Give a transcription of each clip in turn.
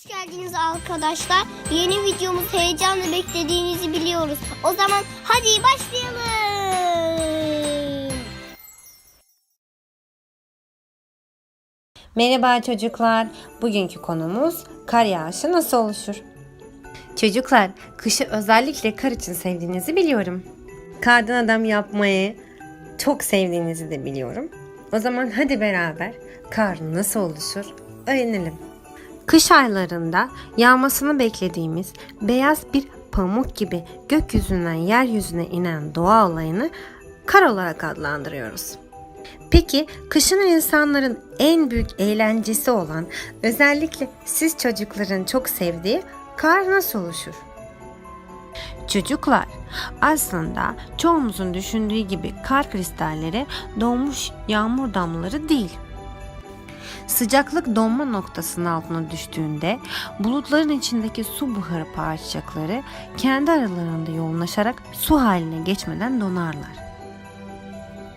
Hoş geldiniz arkadaşlar. Yeni videomuz heyecanla beklediğinizi biliyoruz. O zaman hadi başlayalım. Merhaba çocuklar. Bugünkü konumuz kar yağışı nasıl oluşur? Çocuklar, kışı özellikle kar için sevdiğinizi biliyorum. Kardan adam yapmayı çok sevdiğinizi de biliyorum. O zaman hadi beraber kar nasıl oluşur öğrenelim. Kış aylarında yağmasını beklediğimiz beyaz bir pamuk gibi gökyüzünden yeryüzüne inen doğa olayını kar olarak adlandırıyoruz. Peki kışın insanların en büyük eğlencesi olan özellikle siz çocukların çok sevdiği kar nasıl oluşur? Çocuklar, aslında çoğumuzun düşündüğü gibi kar kristalleri donmuş yağmur damlaları değil. Sıcaklık donma noktasının altına düştüğünde bulutların içindeki su buharı parçacıkları kendi aralarında yoğunlaşarak su haline geçmeden donarlar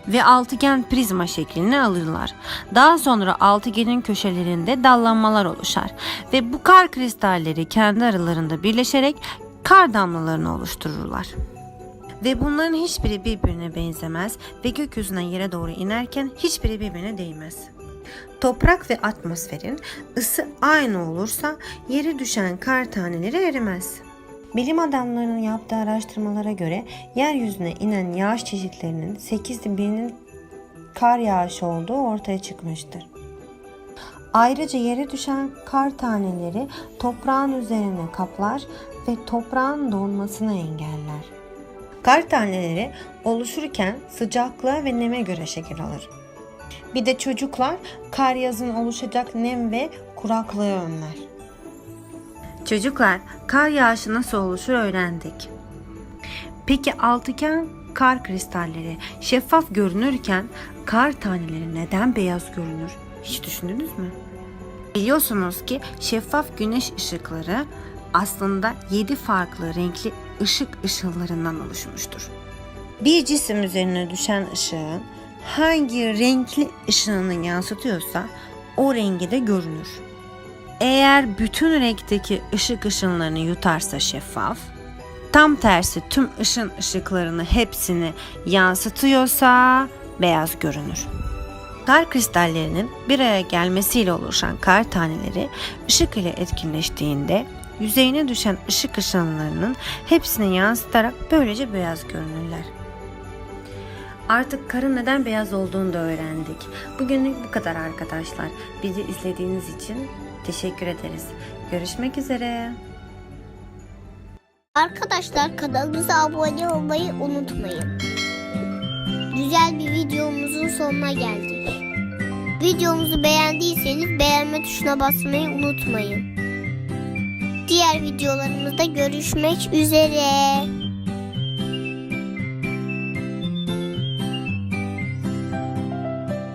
ve altıgen prizma şeklini alırlar. Daha sonra altıgenin köşelerinde dallanmalar oluşar ve bu kar kristalleri kendi aralarında birleşerek kar damlalarını oluştururlar. Ve bunların hiçbiri birbirine benzemez ve gökyüzünden yere doğru inerken hiçbiri birbirine değmez. Toprak ve atmosferin ısı aynı olursa yere düşen kar taneleri erimez. Bilim adamlarının yaptığı araştırmalara göre yeryüzüne inen yağış çeşitlerinin 8'de birinin kar yağışı olduğu ortaya çıkmıştır. Ayrıca yere düşen kar taneleri toprağın üzerine kaplar ve toprağın donmasını engeller. Kar taneleri oluşurken sıcaklığa ve neme göre şekil alır. Bir de çocuklar kar yazın oluşacak nem ve kuraklığı önler. Çocuklar, kar yağışı nasıl oluşur öğrendik. Peki altıgen kar kristalleri şeffaf görünürken kar taneleri neden beyaz görünür? Hiç düşündünüz mü? Biliyorsunuz ki şeffaf güneş ışıkları aslında 7 farklı renkli ışık ışınlarından oluşmuştur. Bir cisim üzerine düşen ışığın hangi renkli ışığını yansıtıyorsa o rengi de görünür. Eğer bütün renkteki ışık ışınlarını yutarsa şeffaf, tam tersi tüm ışın ışıklarını hepsini yansıtıyorsa beyaz görünür. Kar kristallerinin bir araya gelmesiyle oluşan kar taneleri ışık ile etkinleştiğinde yüzeyine düşen ışık ışınlarının hepsini yansıtarak böylece beyaz görünürler. Artık karın neden beyaz olduğunu da öğrendik. Bugünlük bu kadar arkadaşlar. Bizi izlediğiniz için teşekkür ederiz. Görüşmek üzere. Arkadaşlar kanalımıza abone olmayı unutmayın. Güzel bir videomuzun sonuna geldik. Videomuzu beğendiyseniz beğenme tuşuna basmayı unutmayın. Diğer videolarımızda görüşmek üzere.